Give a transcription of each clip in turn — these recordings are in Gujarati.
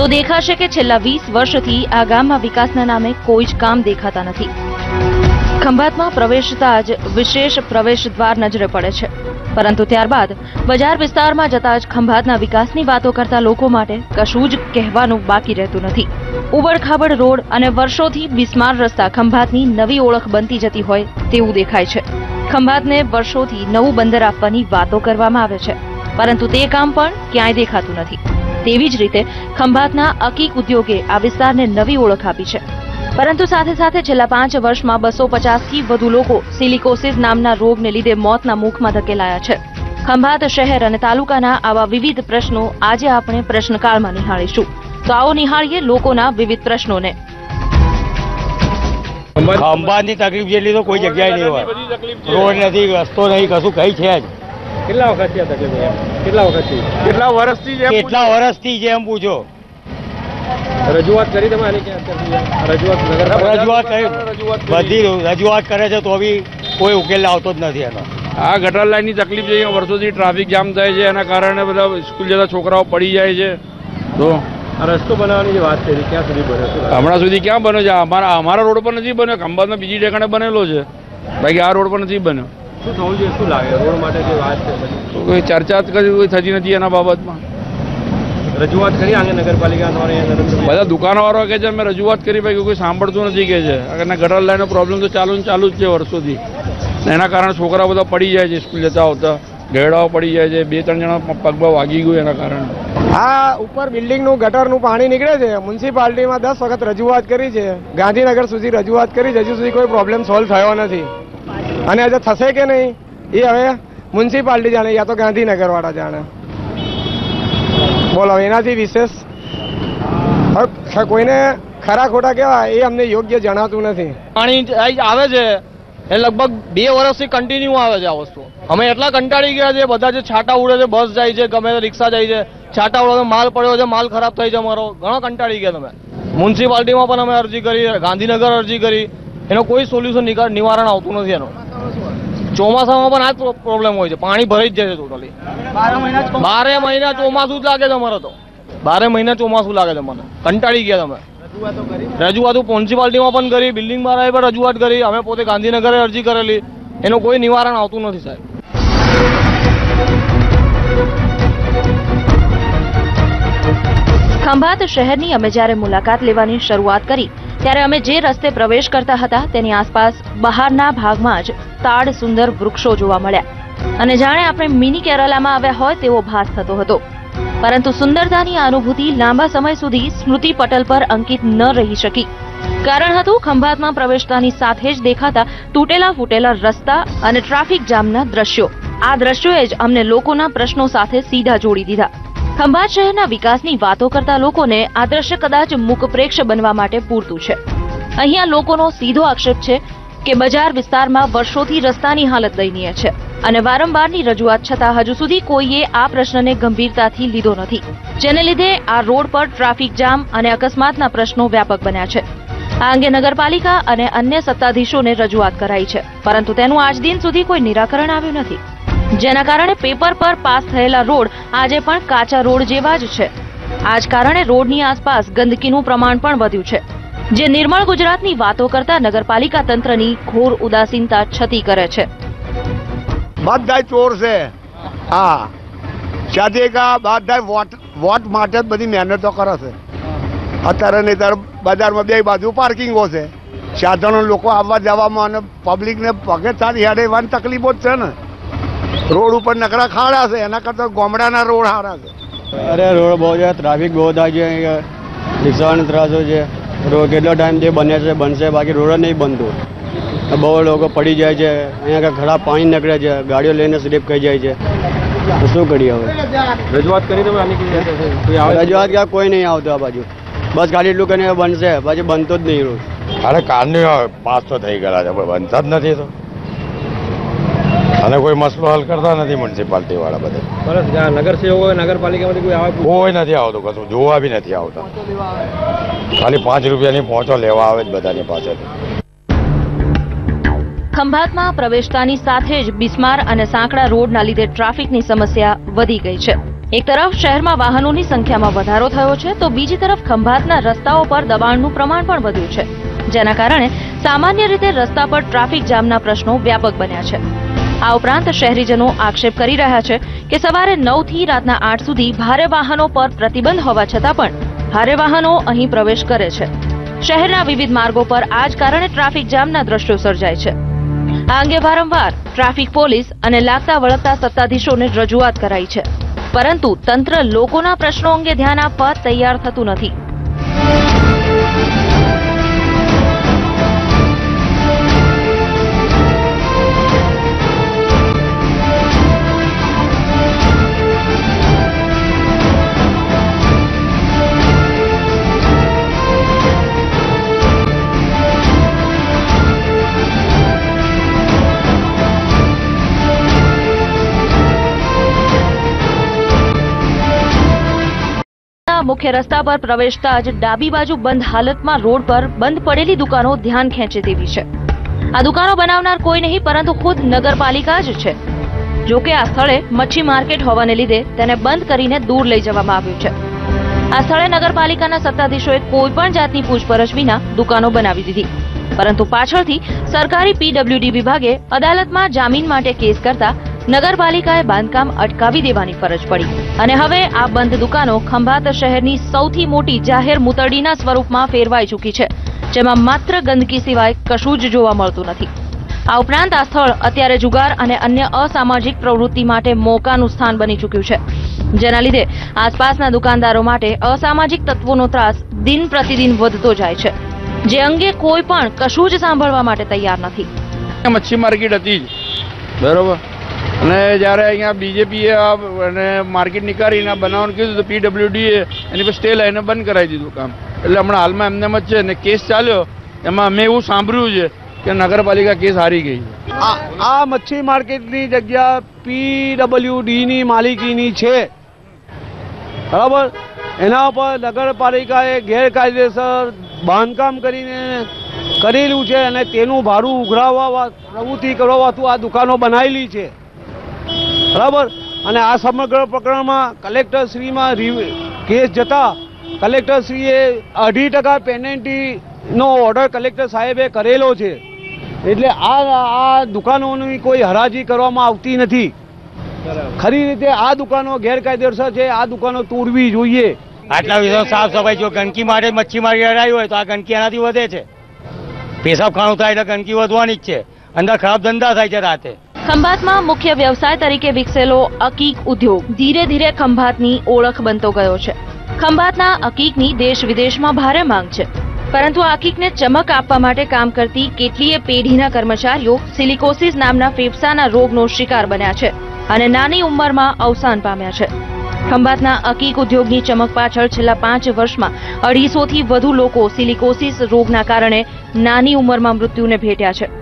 તો દેખાશે કે છેલ્લા વીસ વર્ષથી આ ગામમાં વિકાસના નામે કોઈ જ કામ દેખાતા નથી. ખંભાતમાં પ્રવેશતા જ વિશેષ પ્રવેશ દ્વાર નજરે પડે છે. પરંતુ ત્યારબાદ બજાર વિસ્તારમાં જતા જ ખંભાતના વિકાસની વાતો કરતા લોકો માટે કશું જ કહેવાનું બાકી રહેતું નથી. ઉબડખાબડ રોડ અને વર્ષોથી બિસ્માર રસ્તા ખંભાતની નવી ઓળખ બનતી જતી હોય તેવું દેખાય છે. ખંભાતને વર્ષોથી નવું બંદર આપવાની વાતો કરવામાં આવે છે. પરંતુ તે કામ પણ ક્યાંય દેખાતું નથી. તેવી જ રીતે ખંભાતના અકીક ઉદ્યોગે આ વિસ્તારને નવી ઓળખ આપી છે. પરંતુ સાથે સાથે છેલ્લા પાંચ વર્ષમાં બસો પચાસથી વધુ લોકો સિલિકોસિસ નામના રોગને લીધે મોતના મુખમાં ધકેલાયા છે. ખંભાત શહેર અને તાલુકાના આવા વિવિધ પ્રશ્નો આજે આપણે પ્રશ્નકાળમાં નિહાળીશું. તો આવો નિહાળીએ લોકોના વિવિધ પ્રશ્નોને. ખંભાતની તકલીફ જેટલી તો કોઈ જગ્યાએ નહીં હોય. રોડ નથી રસ્તો નહીં કશું કઈ છે જ. કેટલા વખતથી આ તકલીફ? કેટલા વખતથી કેટલા વર્ષથી છે કેટલા વર્ષથી છે એમ પૂછો? રજૂઆત કરી તમે આની ક્યાં રજૂઆત નગર રજૂઆત કરી. બધી રજૂઆત કરે છે તો બી કોઈ ઉકેલ આવતો જ નથી એનો. આ ગટર લાઈનની તકલીફ છે વર્ષોથી ટ્રાફિક જામ થાય છે એના કારણે બધા સ્કૂલ જતા છોકરાઓ પડી જાય છે. તો રસ્તો બનાવવાની જે વાત કરી ક્યાં સુધી બને હમણાં સુધી ક્યાં બન્યો છે? અમારા અમારા રોડ પર નથી બન્યો ખંભાતમાં બીજી ઠેકાણે બનેલો છે. બાકી આ રોડ પર નથી બન્યો. શું થવું જોઈએ? શું લાગે? રોડ માટે જે વાત છે તો કોઈ ચર્ચા કદી થતી નથી એના બાબતમાં. રજૂઆત કરી આગે નગરપાલિકા દ્વારા બધા દુકાનવાળો કે છે અમે રજૂઆત કરી ભાઈ કોઈ સાંભળતું નથી કે છે. અને ગટર લાઈનનો પ્રોબ્લેમ તો ચાલુ ને ચાલુ જ છે વર્ષોથી. એના કારણે છોકરા બધા પડી જાય છે સ્કૂલ જતા આવતા. ઘેડાઓ પડી જાય છે. બે ત્રણ જણા પગમાં વાગી ગયું એના કારણે. આ ઉપર બિલ્ડિંગનું ગટરનું પાણી નીકળે છે. મ્યુનિસિપાલિટીમાં દસ વખત રજૂઆત કરી છે. ગાંધીનગર સુધી રજૂઆત કરી છે. હજુ સુધી કોઈ પ્રોબ્લેમ સોલ્વ થયો નથી. અને આજે થશે કે નહીં? એ હવે મ્યુનિસિપાલિટી જાણે યા તો ગાંધીનગરવાળા જાણે. બોલો, એનાથી વિશેષ? હવે કોઈને ખરા ખોટા કેવા એ અમને યોગ્ય જણાતું નથી. પાણી આવે છે, એ લગભગ બે વર્ષથી કન્ટિન્યુ આવે છે આ વસ્તુ. અમે એટલા કંટાળી ગયા છે, બધા જે છાટા ઉડે છે, બસ જાય છે, ગમે તે રિક્ષા જાય છે, છાટા ઉડે માલ પડ્યો છે, માલ ખરાબ થઈ છે અમારો. ઘણો કંટાળી ગયા તમે. મ્યુનિસિપાલિટીમાં પણ અમે અરજી કરી, ગાંધીનગર અરજી કરી. એનો કોઈ સોલ્યુશન નિવારણ આવતું નથી એનો. ચોમાસામાં પણ આ જ પ્રોબ્લેમ હોય છે. પાણી ભરાઈ જ જાય છે ટોટલી બારે મહિના ચોમાસું જ લાગે છે અમારે તો. બારે મહિના ચોમાસું લાગે છે મને. કંટાળી ગયા તમે. રજૂઆતો મ્યુનિસિપાલિટીમાં પણ કરી બિલ્ડિંગ વાળાએ પણ રજૂઆત કરી. અમે પોતે ગાંધીનગરે અરજી કરેલી. એનું કોઈ નિવારણ આવતું નથી સાહેબ. ખંભાત શહેરની અમે જ્યારે મુલાકાત લેવાની શરૂઆત કરી ત્યારે અમે જે રસ્તે પ્રવેશ કરતા હતા તેની આસપાસ બહારના ભાગમાં જ તાડ સુંદર વૃક્ષો જોવા મળ્યા. અને જાણે આપણે મિની કેરલામાં આવ્યા હોય તેવો ભાસ થતો હતો. પરંતુ સુંદરતાની અનુભૂતિ લાંબા સમય સુધી સ્મૃતિ પટલ પર અંકિત ન રહી શકી. કારણ હતું, ખંભાતમાં પ્રવેશતાની સાથે જ દેખાતા તૂટેલા ફૂટેલા રસ્તા અને ટ્રાફિક જામના દ્રશ્યો. આ દ્રશ્યોએ જ અમને લોકોના પ્રશ્નો સાથે સીધા જોડી દીધા. ખંભાત શહેરના વિકાસની વાતો કરતા લોકોને આ દ્રશ્ય કદાચ મુકપ્રેક્ષ બનવા માટે પૂરતું છે. અહીંયા લોકોનો સીધો આક્ષેપ છે કે બજાર વિસ્તારમાં વર્ષોથી રસ્તાની હાલત દયનીય છે અને વારંવારની રજૂઆત છતાં હજુ સુધી કોઈએ આ પ્રશ્નને ગંભીરતાથી લીધો નથી. જેને લીધે આ રોડ પર ટ્રાફિક જામ અને અકસ્માતના પ્રશ્નો વ્યાપક બન્યા છે. આ અંગે નગરપાલિકા અને અન્ય સત્તાધીશોને રજૂઆત કરાઈ છે, પરંતુ તેનું આજ દિન સુધી કોઈ નિરાકરણ આવ્યું નથી. જેના કારણે પેપર પર પાસ થયેલા રોડ આજે પણ કાચા રોડ જેવા જ છે. આ જ કારણે રોડની આસપાસ ગંદકીનું પ્રમાણ પણ વધ્યું છે. જે નિર્મળ ગુજરાતની વાતો કરતા નગરપાલિકા તંત્રની ઘોર ઉદાસીનતા છતી કરે છે. બધા ચોર છે. હા. સાથે કા બધા વોટ વોટ માટે જ બધી મહેનતો કરે છે. અત્યારે નહીં ત્યારે બજારમાં બે બાજુ પાર્કિંગો છે. સાધનો લોકો આવવા જવામાં અને પબ્લિકને પગે તારી હેડે એવાની તકલીફો જ છે ને. રોડ ઉપર નકરા ખાડા છે એના કરતાં ગામડાના રોડ સારા છે. અરે રોડ બહુ છે ટ્રાફિક બહુ થાય છે અહીંયા. રિક્ષાવાળાનો ત્રાસો છે. રોડ કેટલો ટાઈમથી બને છે બનશે બાકી રોડ જ નહીં બનતું. બહુ લોકો પડી જાય છે. અહીંયા ખરાબ પાણી નીકળે છે ગાડીઓ લઈને સ્લીપ ખાઈ જાય છે. શું કરીએ હવે? રજૂઆત કરી તમે રજૂઆત ક્યાં કોઈ નહીં આવતું આ બાજુ. બસ ખાલી એટલું કરીને બનશે પછી બનતો જ નહીં રોડ. અરે કારની પાસ તો થઈ ગયેલા છે બનતા જ નથી તો. અને કોઈ મસલો હલ કરતા નથી મ્યુનિસિપાલિટી વાળા બધા બસ નગરસેવકો નગરપાલિકામાંથી કોઈ આવે કોઈ નથી આવતું કશું જોવા બી નથી આવતા. ખાલી પાંચ રૂપિયાની પહોંચો લેવા આવે જ બધાની પાસેથી. ખંભાતમાં પ્રવેશતાની સાથે જ બિસ્માર અને સાંકડા રોડના લીધે ટ્રાફિકની સમસ્યા વધી ગઈ છે. એક તરફ શહેરમાં વાહનોની સંખ્યામાં વધારો થયો છે તો બીજી તરફ ખંભાતના રસ્તાઓ પર દબાણનું પ્રમાણ પણ વધ્યું છે. જેના કારણે સામાન્ય રીતે રસ્તા પર ટ્રાફિક જામના પ્રશ્નો વ્યાપક બન્યા છે. આ ઉપરાંત શહેરીજનો આક્ષેપ કરી રહ્યા છે કે સવારે નવથી રાતના આઠ સુધી ભારે વાહનો પર પ્રતિબંધ હોવા છતાં પણ ભારે વાહનો અહીં પ્રવેશ કરે છે. શહેરના વિવિધ માર્ગો પર આ જ કારણે ટ્રાફિક જામના દ્રશ્યો સર્જાય છે. આ અંગે વારંવાર ટ્રાફિક પોલીસ અને લાગતા વળગતા સત્તાધીશોને રજૂઆત કરાઈ છે. પરંતુ તંત્ર લોકોના પ્રશ્નો અંગે ધ્યાન આપવા તૈયાર થતું નથી. મુખ્ય રસ્તા પર પ્રવેશતા જ ડાબી બાજુ બંધ હાલતમાં રોડ પર બંધ પડેલી દુકાનો ધ્યાન ખેંચે તેવી છે. આ દુકાનો બનાવનાર કોઈ નહીં, પરંતુ ખુદ નગરપાલિકા જ છે. જો કે આ સ્થળે મચ્છી માર્કેટ હોવાને લીધે તેને બંધ કરીને દૂર લઈ જવામાં આવ્યું છે. આ સ્થળે નગરપાલિકાના સત્તાધીશોએ કોઈ પણ જાતની પૂછપરછ વિના દુકાનો બનાવી દીધી. પરંતુ પાછળથી સરકારી પીડબ્લ્યુડી વિભાગે અદાલતમાં જામીન માટે કેસ કરતા નગરપાલિકાએ બાંધકામ અટકાવી દેવાની ફરજ પડી. અને હવે આ બંધ દુકાનો ખંભાત શહેરની સૌથી મોટી જાહેર મુતરડીના સ્વરૂપમાં ફેરવાઈ ચૂકી છે જેમાં માત્ર ગંદકી સિવાય કશું જ જોવા મળતું નથી. આ ઉપરાંત આ સ્થળ અત્યારે જુગાર અને અન્ય અસામાજિક પ્રવૃત્તિ માટે મોકાનું સ્થાન બની ચૂક્યું છે. જેના લીધે આસપાસના દુકાનદારો માટે અસામાજિક તત્વોનો ત્રાસ દિન પ્રતિદિન વધતો જાય છે જે અંગે કોઈ પણ કશું જ સાંભળવા માટે તૈયાર નથી. મચ્છી માર્કેટ હતી બરોબર. અને જ્યારે અહીંયા બીજેપીએ અને માર્કેટ નીકાળીને બનાવવાનું કીધું તો પીડબ્લ્યુડીએ એની પર સ્ટે લઈને બંધ કરાવી દીધું કામ. એટલે હમણાં હાલમાં એમને જ છે ને કેસ ચાલ્યો, એમાં અમે એવું સાંભળ્યું છે કે નગરપાલિકા કેસ હારી ગઈ છે. આ આ મચ્છી માર્કેટની જગ્યા પીડબ્લ્યુડીની માલિકીની છે. બરાબર? એના ઉપર નગરપાલિકાએ ગેરકાયદેસર બાંધકામ કરીને કરેલું છે અને તેનું ભાડું ઉઘરાવવા પ્રવૃત્તિ કરવાતું આ દુકાનો બનાવેલી છે. બરાબર? અને આ સમગ્ર પ્રકરણમાં કલેક્ટરશ્રીમાં કેસ જતા કલેક્ટરશ્રીએ અઢી ટકા પેનલ્ટીનો ઓર્ડર કલેક્ટર સાહેબે કરેલો છે. એટલે આ આ દુકાનોની કોઈ હરાજી કરવામાં આવતી નથી. ખરી રીતે આ દુકાનો ગેરકાયદેસર છે આ દુકાનો તોડવી જોઈએ. આટલા વિશે સાફ સફાઈ જો ગંદકી માટે મચ્છી મારી હરાઈ હોય તો આ ગંદકી એનાથી વધે છે. પેશાબ ખાણું થાય એટલે ગંદકી વધવાની જ છે. અંદર ખરાબ ધંધા થાય છે રાતે. ખંભાતમાં મુખ્ય વ્યવસાય તરીકે વિકસેલો અકીક ઉદ્યોગ ધીરે ધીરે ખંભાતની ઓળખ બનતો ગયો છે. ખંભાતના અકીકની દેશ વિદેશમાં ભારે માંગ છે. પરંતુ અકીકને ચમક આપવા માટે કામ કરતી કેટલીય પેઢીના કર્મચારીઓ સિલિકોસિસ નામના ફેફસાના રોગનો શિકાર બન્યા છે અને નાની ઉંમરમાં અવસાન પામ્યા છે. ખંભાતના અકીક ઉદ્યોગની ચમક પાછળ છેલ્લા પાંચ વર્ષમાં અઢીસોથી વધુ લોકો સિલિકોસિસ રોગના કારણે નાની ઉંમરમાં મૃત્યુને ભેટ્યા છે.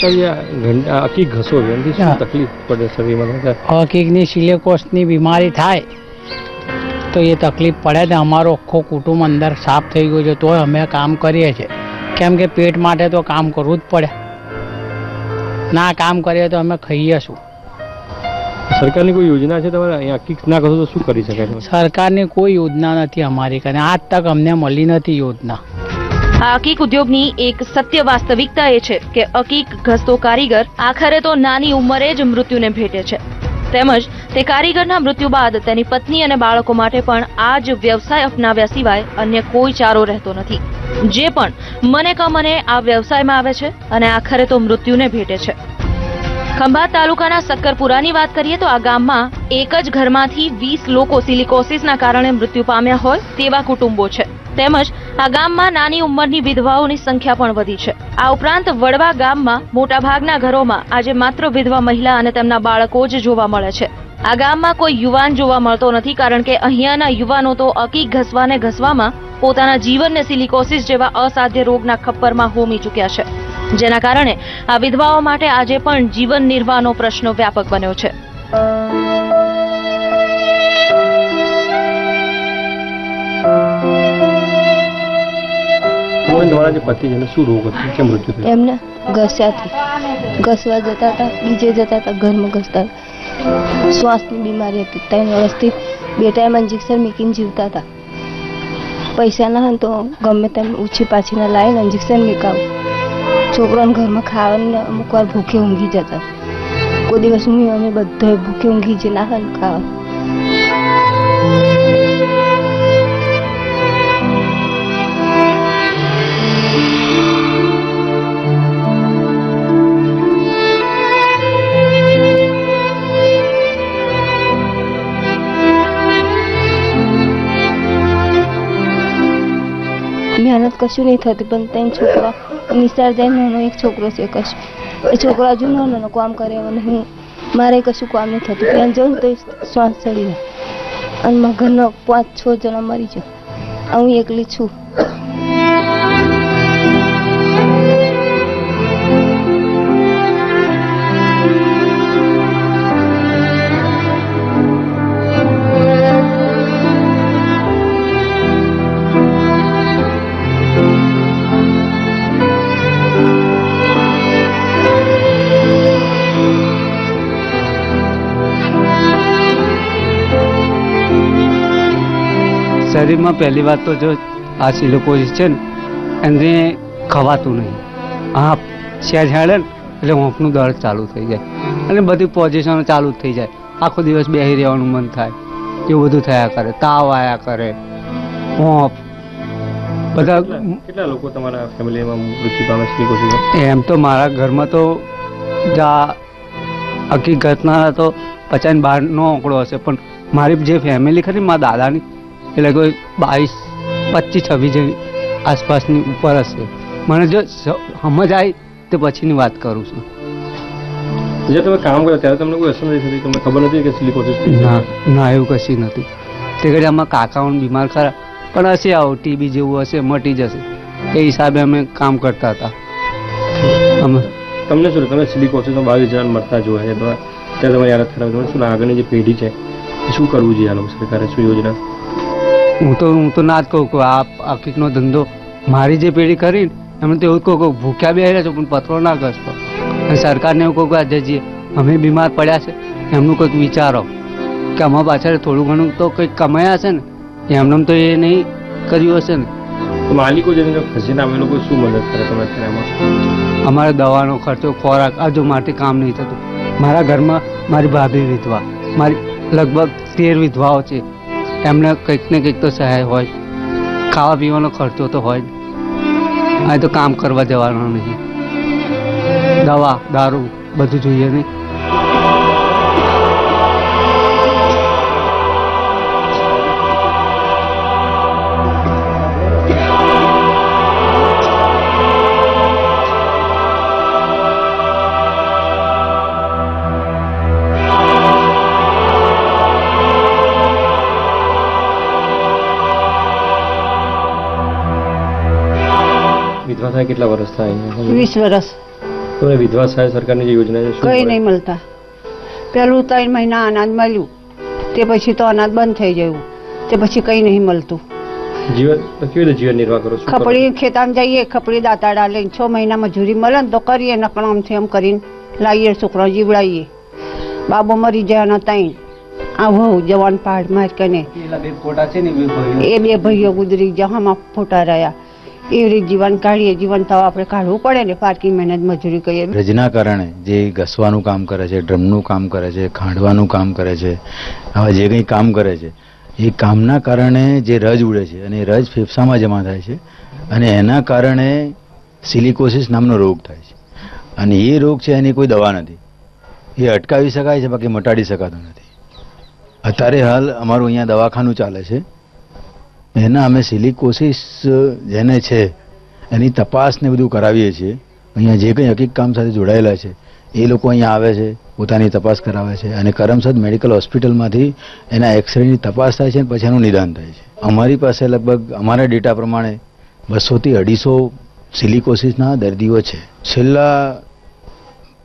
આખી ઘસો એનાથી શું તકલીફ પડે શરીરમાં? સિલેકોસની બીમારી થાય તો એ તકલીફ પડે ને અમારો આખો કુટુંબ અંદર સાફ થઈ ગયો છે તોય અમે કામ કરીએ છીએ. કેમ કે પેટ માટે તો કામ કરવું જ પડે. ના કામ કરીએ તો અમે ખાઈએ શું? સરકારની કોઈ યોજના છે તમારે? અહીંયા આખી ના કરો તો શું કરી શકાય? સરકારની કોઈ યોજના નથી અમારી કને. આજ તક અમને મળી નથી યોજના. આ અકીક ઉદ્યોગની એક સત્ય વાસ્તવિકતા એ છે કે અકીક ઘસતો કારીગર આખરે તો નાની ઉંમરે જ મૃત્યુને ભેટે છે. તેમજ તે કારીગરના મૃત્યુ બાદ તેની પત્ની અને બાળકો માટે પણ આ જ વ્યવસાય અપનાવ્યા સિવાય અન્ય કોઈ ચારો રહેતો નથી. જે પણ મને કમને આ વ્યવસાયમાં આવે છે અને આખરે તો મૃત્યુને ભેટે છે. ખંભાત તાલુકાના સક્કરપુરાની વાત કરીએ તો આ ગામમાં એક જ ઘરમાંથી વીસ લોકો સિલિકોસિસના કારણે મૃત્યુ પામ્યા હોય તેવા કુટુંબો છે. તેમજ આ ગામમાં નાની ઉંમરની વિધવાઓની સંખ્યા પણ વધી છે. આ ઉપરાંત વડવા ગામમાં મોટાભાગના ઘરોમાં આજે માત્ર વિધવા મહિલા અને તેમના બાળકો જ જોવા મળે છે. આ ગામમાં કોઈ યુવાન જોવા મળતો નથી કારણ કે અહીંયાના યુવાનો તો અકી ઘસવાને ઘસવામાં પોતાના જીવનને સિલિકોસિસ જેવા અસાધ્ય રોગના ખપ્પરમાં હોમી ચૂક્યા છે. જેના કારણે આ વિધવાઓ માટે આજે પણ જીવન નિર્વાહનો પ્રશ્ન વ્યાપક બન્યો છે. તમને તમારા જે પતિ એને શું રોગ હતો? કેમ મૃત્યુ થયું? એમને ઘસ્યાથી ઘસવા જતા હતા બીજે જતા હતા, ઘરમાં ઘસતા શ્વાસની બીમારી હતી. ત્રણ વર્ષથી બે ટાઈમ ઇન્જેક્શન મૂકીને જીવતા હતા. પૈસા ના હોય તો ગમે તેમ ઓછી પાછીને લાવીને ઇન્જેક્શન મૂકાવું. છોકરાને ઘરમાં ખાવાનું અમુક વાર ભૂખે ઊંઘી જતા. કોઈ દિવસ હું અમે બધો ભૂખે ઊંઘી જે ના હોય ને કશું નહીં થતું, પણ ત્રણ છોકરા નિસાર જાય નાનો એક છોકરો છે કશું. એ છોકરા હજુ નાનો કામ કરે અને હું, મારે કશું કામ નહીં થતું. ત્યાં જાઉં તો શ્વાસ ચડી જાય. અને મારા ઘરના પાંચ છ જણા મરી જાય હું એકલી છું. શરીરમાં પહેલી વાત તો જો આ સિલોકોસિસ છે ને એને ખવાતું નહીં. હા શેર હેડે ને એટલે હોંફનું દર્દ ચાલુ થઈ જાય. અને બધી પોઝિશનો ચાલુ જ થઈ જાય. આખો દિવસ બેસી રહેવાનું મન થાય. એવું બધું થયા કરે. તાવ આયા કરે. હોંફ. બધા કેટલા લોકો તમારા ફેમિલીમાં મૃત્યુ પામે છે એમ તો મારા ઘરમાં તો જા હકીકતના તો પચાસ બારનો આંકડો હશે પણ મારી જે ફેમિલી ખરી મારા દાદાની એટલે કોઈ બાવીસ પચીસ છવ્વીસ જેવી આસપાસની ઉપર હશે. મને જો સમજ આવી તો પછીની વાત કરું છું. જે તમે કામ કરો ત્યારે તમને કોઈ અસર નથી તમને ખબર નથી કે સિલિકોસિસ ના ના એવું કશી નથી. તે ઘડી આમાં કાકાઓને બીમાર ખરા પણ હશે આવું ટીબી જેવું હશે મટી જશે. એ હિસાબે અમે કામ કરતા હતા. અમે તમને શું તમે સિલિકોસિસમાં બાવીસ જણા મરતા જોયા છે ત્યારે તમારી યાદ ખરાબ તમે શું આગળની જે પેઢી છે. શું કરવું જોઈએ આ લોકો સરકારે શું યોજના? હું તો હું તો ના જ કહું કે આ હકીકનો ધંધો મારી જે પેઢી કરી એમને તો એવું જ કહું ભૂખ્યા બે રહ્યા છો પણ પથરો ના ઘસતો. અને સરકારને એવું કહું કે આજે જે અમે બીમાર પડ્યા છે એમનું કંઈક વિચારો. કે અમારા પાછળ થોડું ઘણું તો કંઈક કમાયા હશે ને એમને તો એ નહીં કર્યું હશે ને. માલિકો જેને ખસીને અમે લોકો શું મદદ કરે તમે અત્યારે અમારે દવાનો ખર્ચો ખોરાક આ જો માટે કામ નહીં થતું. મારા ઘરમાં મારી ભાભી વિધવા મારી લગભગ તેર વિધવાઓ છે. એમને કંઈક ને કંઈક તો સહાય હોય. ખાવા પીવાનો ખર્ચો તો હોય. આ તો કામ કરવા જવાનો નહીં દવા, દારૂ બધું જોઈએ નહીં. વિધવા થાય કેટલા વર્ષ થાય અહીંયા? વીસ વર્ષ. તમને વિધવા સહાય સરકારની જે યોજના છે કઈ નહીં મળતા. પેલું ત્રણ મહિના અનાજ મળ્યું. તે પછી તો અનાજ બંધ થઈ ગયું. તે પછી કઈ નહીં મળતું. જીવન કેવી રીતે જીવન નિર્વાહ કરો શું ખપડી ખેતામાં જઈએ ખપડી દાતાડા લઈને છ મહિના મજૂરી મળે ને તો કરીએ નકર આમથી આમ કરીને લાવીએ છોકરા જીવડાવીએ બાબો મરી જાય ત્રણ આ વહુ જવાન પહાડ માર કને. ફોટા છે ને એ બે ભાઈઓ ગુજરી હમા ફોટા રહ્યા. એવી રીતે જીવન કાઢીએ, જીવન થવા આપણે કાઢવું પડે ને પાર્કિંગ મહેનત, મજૂરી કરીએ. રજના કારણે જે ઘસવાનું કામ કરે છે, ડ્રમનું કામ કરે છે, ખાંડવાનું કામ કરે છે, આવા જે કંઈ કામ કરે છે, એ કામના કારણે જે રજ ઉડે છે અને એ રજ ફેફસામાં જમા થાય છે અને એના કારણે સિલિકોસિસ નામનો રોગ થાય છે. અને એ રોગ છે એની કોઈ દવા નથી. એ અટકાવી શકાય છે, બાકી મટાડી શકાતો નથી. અત્યારે હાલ અમારું અહીંયા દવાખાનું ચાલે છે. એના અમે સિલિકોસિસ જેને છે એની તપાસને બધું કરાવીએ છીએ. અહીંયા જે કંઈ હકીક કામ સાથે જોડાયેલા છે એ લોકો અહીંયા આવે છે પોતાની તપાસ કરાવે છે અને કરમસદ મેડિકલ હોસ્પિટલમાંથી એના એક્સરેની તપાસ થાય છે અને પછી એનું નિદાન થાય છે. અમારી પાસે લગભગ અમારા ડેટા પ્રમાણે બસોથી અઢીસો સિલિકોસિસના દર્દીઓ છે. છેલ્લા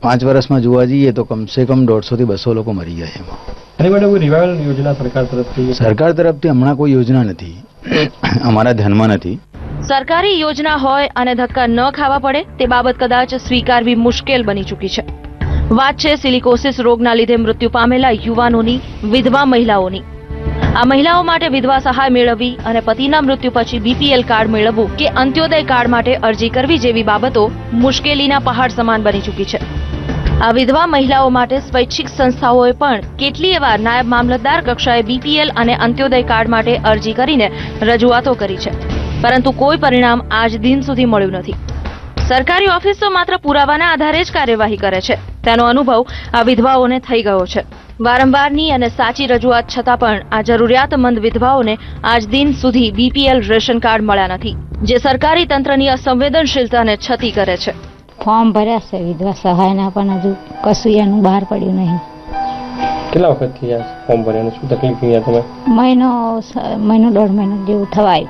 પાંચ વર્ષમાં જોવા જઈએ તો કમસે કમ દોઢસોથી બસો લોકો મરી ગયા છે એમાં. સરકાર તરફથી? સરકાર તરફથી હમણાં કોઈ યોજના નથી. અમારા ધ્યાનમાં નથી. સરકારી યોજના હોય અને ધક્કા ન ખાવા પડે, તે બાબત કદાચ સ્વીકારવી મુશ્કેલ બની ચૂકી છે. વાત છે સિલિકોસિસ રોગના લીધે મૃત્યુ પામેલા યુવાનોની, વિધવા મહિલાઓની. આ મહિલાઓ માટે વિધવા સહાય મેળવવી અને પતિના મૃત્યુ પછી બીપીએલ કાર્ડ મેળવવું કે અંત્યોદય કાર્ડ માટે અરજી કરવી જેવી બાબતો મુશ્કેલીના પહાડ સમાન બની ચૂકી છે. આ વિધવા મહિલાઓ માટે સ્વૈચ્છિક સંસ્થાઓએ પણ કેટલીય વાર નાયબ મામલતદાર કક્ષાએ બીપીએલ અને અંત્યોદય કાર્ડ માટે અરજી કરીને રજૂઆતો કરી છે. પરંતુ કોઈ પરિણામ આજ દિન સુધી મળ્યું નથી. સરકારી ઓફિસ માત્ર પુરાવાના આધારે જ કાર્યવાહી કરે છે. તેનો અનુભવ આ વિધવાઓને થઈ ગયો છે. વારંવારની અને સાચી રજૂઆત છતાં પણ આ જરૂરિયાતમંદ વિધવાઓને આજ દિન સુધી બીપીએલ રેશન કાર્ડ મળ્યા નથી, જે સરકારી તંત્રની અસંવેદનશીલતાને છતી કરે છે. ફોર્મ ભર્યા છે વિધવા સહાયના પણ હજુ કશું એનું બહાર પડ્યું નહીં. કેટલા વખતથી આ ફોર્મ ભર્યાનું? શું તકલીફ થઈ તમે? મહિનો મહિનો દોઢ મહિનો જેવું થવાય.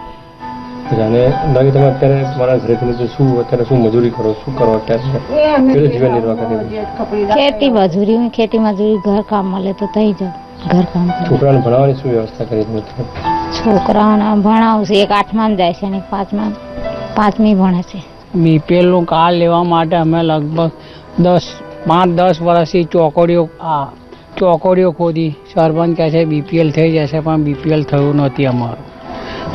અને અંદાજે તમે અત્યારે મારા ઘરેથી નીચે શું અત્યારે શું મજૂરી કરો શું કરો અત્યારે કેવું જીવન નિર્વાહ કરી ખેતી મજૂરી ખેતી મજૂરી ઘર કામ મળે તો થઈ જાય ઘર કામ છોકરાને ભણાવવાની શું વ્યવસ્થા કરી તમે? છોકરાઓને ભણાવશે એક આઠમાં જાય છે અને પાંચમાં પાંચમી ભણે છે. બીપીએલનું કાર્ડ લેવા માટે અમે લગભગ દસ પાંચ દસ વર્ષથી ચોકડીઓ આ ચોકડીઓ ખોદી. સરપંચ કહે છે બીપીએલ થઈ જશે પણ બીપીએલ થયું નથી અમારું.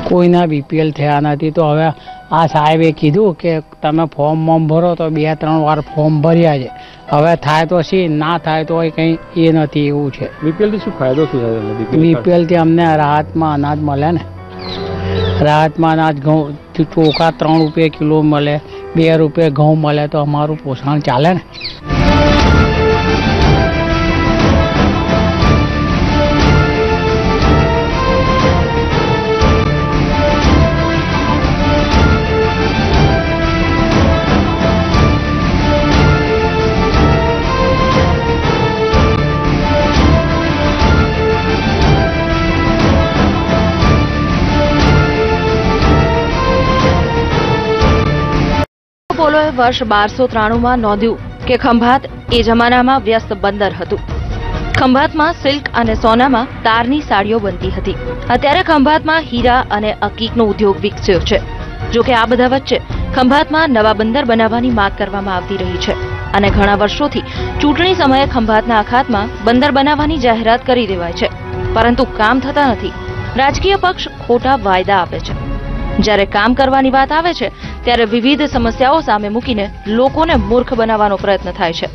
કોઈના બીપીએલ થયા નથી. તો હવે આ સાહેબે કીધું કે તમે ફોર્મ બોર્મ ભરો તો બે ત્રણ વાર ફોર્મ ભર્યા છે. હવે થાય તો શી ના થાય તો કંઈ એ નથી એવું છે. બીપીએલથી શું ફાયદો શું થાય? બીપીએલથી અમને રાહતમાં અનાજ મળે ને. રાહતમાં અનાજ ઘઉં ચોખા ત્રણ રૂપિયા કિલો મળે, બે રૂપિયા ઘઉં મળે તો અમારું પોષણ ચાલે ને? વર્ષ બારસો ત્રાણુંમાં નોંધ્યું કે ખંભાત એ જમાનામાં વ્યસ્ત બંદર હતું. ખંભાતમાં સિલ્ક અને સોનામાં તારની સાડીઓ બનતી હતી. અત્યારે ખંભાતમાં હીરા અને અકીકનો ઉદ્યોગ વિકસ્યો છે. જોકે આ બધા વચ્ચે ખંભાતમાં નવા બંદર બનાવવાની માંગ કરવામાં આવતી રહી છે અને ઘણા વર્ષોથી ચૂંટણી સમયે ખંભાતના અખાતમાં બંદર બનાવવાની જાહેરાત કરી દેવાય છે. પરંતુ કામ થતા નથી. રાજકીય પક્ષ ખોટા વાયદા આપે છે. જ્યારે કામ કરવાની વાત આવે છે, ત્યારે વિવિધ સમસ્યાઓ સામે મૂકીને લોકોને મૂર્ખ બનાવવાનો પ્રયત્ન થાય છે.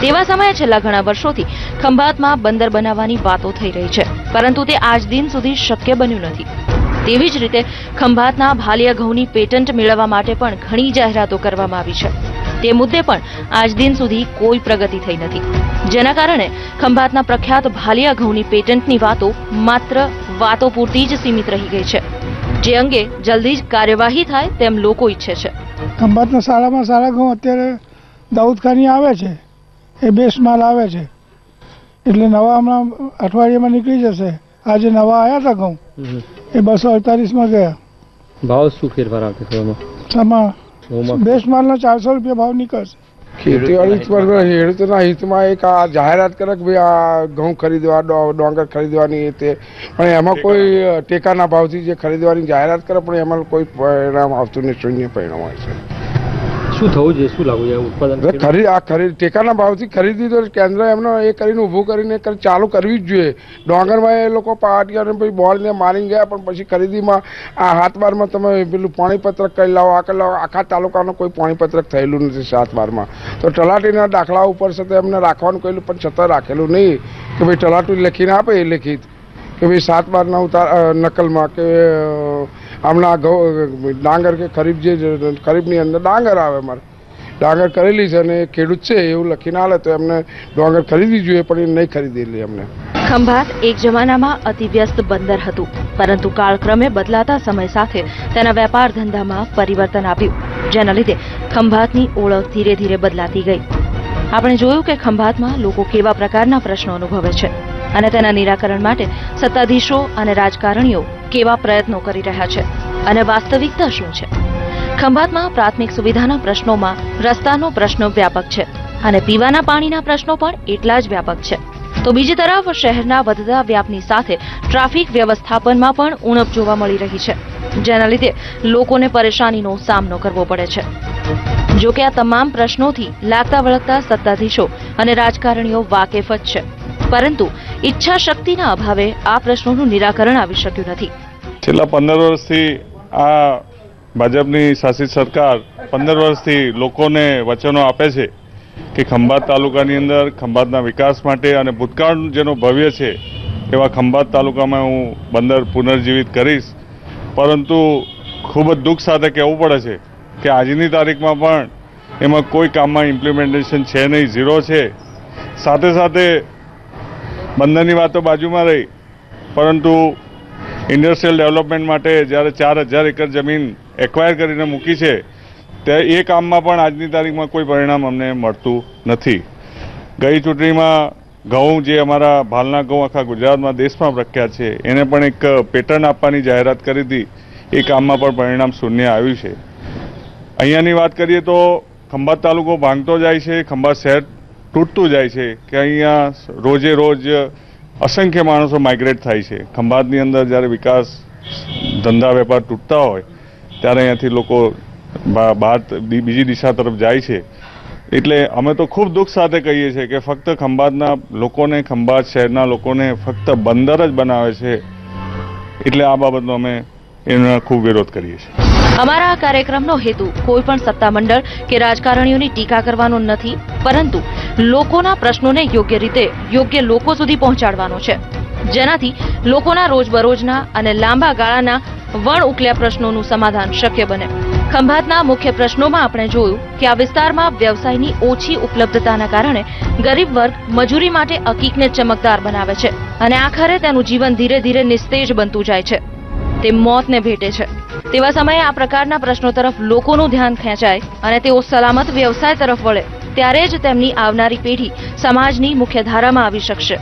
તેવા સમયે છેલ્લા ઘણા વર્ષોથી ખંભાતમાં બંદર બનાવવાની વાતો થઈ રહી છે, પરંતુ તે આજ દિન સુધી શક્ય બન્યું નથી. તેવી જ રીતે ખંભાતના ભાલિયા ઘઉંની પેટન્ટ મેળવવા માટે પણ ઘણી જાહેરાતો કરવામાં આવી છે. તે મુદ્દે પણ આજ દિન સુધી કોઈ પ્રગતિ થઈ નથી. જેના કારણે ખંભાતના પ્રખ્યાત ભાલિયા ઘઉંની પેટન્ટની વાતો માત્ર વાતો પૂરતી જ સીમિત રહી ગઈ છે. જે અંગે જલ્દી જ કાર્યવાહી થાય તેમ લોકો ઈચ્છે છે. ખંભાતના સારામાં સારા ઘઉં અત્યારે દાઉદખાની આવે છે. એ બેસ્ટ માલ આવે છે. એટલે નવા હમણાં અઠવાડિયામાં નીકળી જશે. આજે નવા આવ્યા હતા ઘઉં. એ બસો અડતાલીસમાં ગયા. ભાવ શું ફેરફાર ઘઉંમાં? બેસ્ટ માલના ચારસો રૂપિયા ભાવ નીકળશે. ખેતીવાડી ખેડૂતોના હિતમાં એક આ જાહેરાત કરે કે ભાઈ આ ઘઉં ખરીદવા ડોંગર ખરીદવાની તે. પણ એમાં કોઈ ટેકાના ભાવથી જે ખરીદવાની જાહેરાત કરે પણ એમાં કોઈ પરિણામ આવતું નહીં શૂન્ય પરિણામ હોય છે. શું થવું જોઈએ? શું લાગુ છે ઉત્પાદન ખરીદ આ ખરીદ ટેકાના ભાવથી ખરીદી તો કેન્દ્ર એમને એ કરીને ઊભું કરીને ચાલુ કરવી જ જોઈએ. ડોંગરમાં એ લોકો પાર્ટીઓને પછી બોલને મારી ગયા પણ પછી ખરીદીમાં આ હાથ બારમાં તમે પેલું પાણીપત્રક કરી લાવો આ કરી લાવો આખા તાલુકાનો કોઈ પાણીપત્રક થયેલું નથી સાત બારમાં તો તલાટીના દાખલા ઉપર છે એમને રાખવાનું કહેલું પણ છતાં રાખેલું નહીં. કે ભાઈ તલાટી લખીને આપે એ લેખિત. કે ભાઈ સાત બારના ઉતાર નકલમાં કે હમણાં ઘઉં ડાંગર કે ખરીફ જે ખરીફની અંદર ડાંગર આવે મારે. ડાંગર કરેલી છે અને ખેડૂત છે, એવું લખીને આલે તો એમને ડાંગર ખરીદવી જોઈએ, પણ એ નહીં ખરીદેલી અમને ખંભાત એક જમાનામાં અતિ વ્યસ્ત બંદર હતું, પરંતુ કાળક્રમે બદલાતા સમય સાથે તેના વેપાર ધંધામાં પરિવર્તન આવ્યું, જેના લીધે ખંભાતની ઓળખ ધીરે ધીરે બદલાતી ગઈ. આપણે જોયું કે ખંભાતમાં લોકો કેવા પ્રકારના પ્રશ્નો અનુભવે છે. અને તેના નિરાકરણ માટે સત્તાધીશો અને રાજકારણીઓ કેવા પ્રયત્નો કરી રહ્યા છે અને વાસ્તવિકતા શું છે? ખંભાતમાં પ્રાથમિક સુવિધાના પ્રશ્નોમાં રસ્તાનો પ્રશ્ન વ્યાપક છે અને પીવાના પાણીના પ્રશ્નો પણ એટલા જ વ્યાપક છે. તો બીજી તરફ શહેરના વધતા વ્યાપની સાથે ટ્રાફિક વ્યવસ્થાપનમાં પણ ઉણપ જોવા મળી રહી છે, જેના લીધે લોકોને પરેશાનીનો સામનો કરવો પડે છે. જોકે આ તમામ પ્રશ્નોથી લાગતા વળગતા સત્તાધીશો અને રાજકારણીઓ વાકેફ જ છે. પરંતુ ઈચ્છા શક્તિના અભાવે આ પ્રશ્નોનું નિરાકરણ આવી શક્યું નથી. છેલ્લા પંદર વર્ષથી આ ભાજપની શાસિત સરકાર પંદર વર્ષથી લોકોને વચનો આપે છે કે ખંભાત તાલુકાની અંદર ખંભાતના વિકાસ માટે અને ભૂતકાળ જેનો ભવ્ય છે એવા ખંભાત તાલુકામાં હું બંદર પુનર્જીવિત કરીશ. પરંતુ ખૂબ જ દુઃખ સાથે કહેવું પડે છે કે આજની તારીખમાં પણ એમાં કોઈ કામમાં ઇમ્પ્લિમેન્ટેશન છે નહીં ઝીરો છે. સાથે સાથે બંદરની વાતો બાજુમાં રહી. પરંતુ ઇન્ડસ્ટ્રીયલ ડેવલપમેન્ટ માટે જ્યારે ચાર હજાર એકર જમીન એક્વાયર કરીને મૂકી છે, તે એ કામમાં પણ આજની તારીખમાં કોઈ પરિણામ અમને મળતું નથી. ગઈ ચૂંટણીમાં ઘઉં જે અમારા ભાલના ઘઉં આખા ગુજરાતમાં દેશમાં પ્રખ્યાત છે, એને પણ એક પેટર્ન આપવાની જાહેરાત કરી હતી. એ કામમાં પણ પરિણામ શૂન્ય આવ્યું છે. અહીંયાની વાત કરીએ તો ખંભાત તાલુકો ભાંગતો જાય છે, ખંભાત શહેર તૂટતું જાય છે કે અહીંયા રોજે રોજ અસંખ્ય માણસો માઇગ્રેટ થાય છે. ખંભાતની અંદર જ્યારે વિકાસ ધંધા વેપાર તૂટતા હોય, ત્યારે અહીંયાથી લોકો બહાર બીજી દિશા તરફ જાય છે. એટલે અમે તો ખૂબ દુઃખ સાથે કહીએ છીએ કે ફક્ત ખંભાતના લોકોને, ખંભાત શહેરના લોકોને ફક્ત બંદર જ બનાવે છે. એટલે આ બાબતનો અમે એનો ખૂબ વિરોધ કરીએ છીએ. અમારા આ કાર્યક્રમનો હેતુ કોઈ પણ સત્તામંડળ કે રાજકારણીઓની ટીકા કરવાનો નથી, પરંતુ લોકોના પ્રશ્નોને યોગ્ય રીતે યોગ્ય લોકો સુધી પહોંચાડવાનો છે. જેનાથી લોકોના રોજબરોજના અને લાંબા ગાળાના વણ ઉકલ્યા પ્રશ્નોનું સમાધાન શક્ય બને. ખંભાતના મુખ્ય પ્રશ્નોમાં આપણે જોયું કે આ વિસ્તારમાં વ્યવસાયની ઓછી ઉપલબ્ધતાના કારણે ગરીબ વર્ગ મજૂરી માટે અકીકને ચમકદાર બનાવે છે અને આખરે તેનું જીવન ધીરે ધીરે નિસ્તેજ બનતું જાય છે. તે મોતને ભેટે છે. તેવા સમયે આ પ્રકારના પ્રશ્નો તરફ લોકોનું ધ્યાન ખેંચાય અને તેઓ સલામત વ્યવસાય તરફ વળે. ત્યારે જ તેમની આવનારી પેઢી સમાજની મુખ્યધારામાં આવી શકશે.